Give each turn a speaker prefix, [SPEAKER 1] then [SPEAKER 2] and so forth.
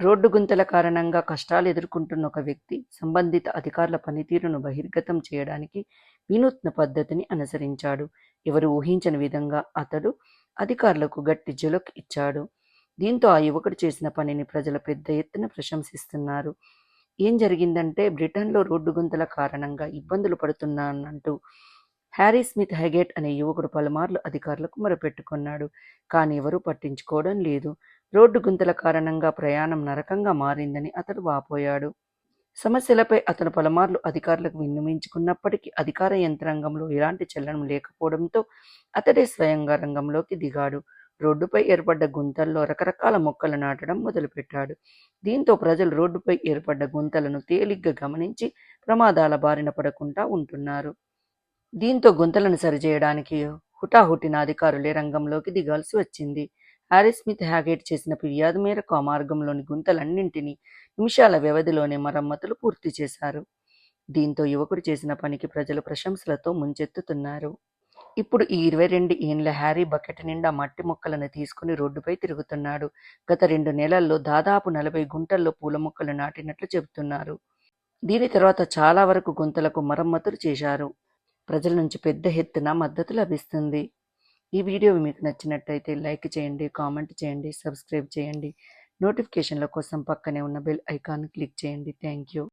[SPEAKER 1] Road గుంతల కారణంగా కష్టాలు ఎదుర్కొంటున్న ఒక వ్యక్తి సంబంధిత అధికారుల పనితీరును బహిర్గతం చేయడానికి వినూత్న పద్ధతిని అనుసరించాడు. ఎవరు ఊహించని విధంగా అతడు అధికారులకు గట్టి జులక్ ఇచ్చాడు. దీంతో ఆ యువకుడు చేసిన పనిని ప్రజలు పెద్ద ఎత్తున ప్రశంసిస్తున్నారు. ఏం జరిగిందంటే బ్రిటన్లో రోడ్డు గుంతల కారణంగా ఇబ్బందులు పడుతున్నానంటూ హ్యారీ స్మిత్ హెగెట్ అనే యువకుడు పలుమార్లు అధికారులకు మొరపెట్టుకున్నాడు. కానీ ఎవరూ పట్టించుకోవడం లేదు. రోడ్డు గుంతల కారణంగా ప్రయాణం నరకంగా మారిందని అతడు వాపోయాడు. సమస్యలపై అతను పలుమార్లు అధికారులకు విన్నవించుకున్నప్పటికీ అధికార యంత్రాంగంలో ఎలాంటి చలనం లేకపోవడంతో అతడే స్వయంగా రంగంలోకి దిగాడు. రోడ్డుపై ఏర్పడ్డ గుంతల్లో రకరకాల మొక్కలు నాటడం మొదలుపెట్టాడు. దీంతో ప్రజలు రోడ్డుపై ఏర్పడ్డ గుంతలను తేలిగ్గా గమనించి ప్రమాదాల బారిన పడకుండా ఉంటున్నారు. దీంతో గుంతలను సరిచేయడానికి హుటాహుటిన అధికారులే రంగంలోకి దిగాల్సి వచ్చింది. హ్యారీ స్మిత్ హ్యాగేట్ చేసిన ఫిర్యాదు మేరకు ఆ మార్గంలోని గుంతలన్నింటినీ నిమిషాల వ్యవధిలోనే మరమ్మతులు పూర్తి చేశారు. దీంతో యువకుడు చేసిన పనికి ప్రజలు ప్రశంసలతో ముంచెత్తుతున్నారు. ఇప్పుడు ఈ ఇరవై రెండు ఏండ్ల హ్యారీ బకెట్ నిండా మట్టి మొక్కలను తీసుకుని రోడ్డుపై తిరుగుతున్నాడు. గత రెండు నెలల్లో దాదాపు నలభై గుంటల్లో పూల మొక్కలు నాటినట్లు చెబుతున్నారు. దీని తర్వాత చాలా వరకు గుంతలకు మరమ్మతులు చేశారు. ప్రజల నుంచి పెద్ద ఎత్తున మద్దతు లభిస్తుంది. ఈ వీడియో మీకు నచ్చినట్టయితే లైక్ చేయండి కామెంట్ చేయండి సబ్స్క్రైబ్ చేయండి. నోటిఫికేషన్ల కోసం పక్కనే ఉన్న బెల్ ఐకాన్ క్లిక్ చేయండి. Thank you.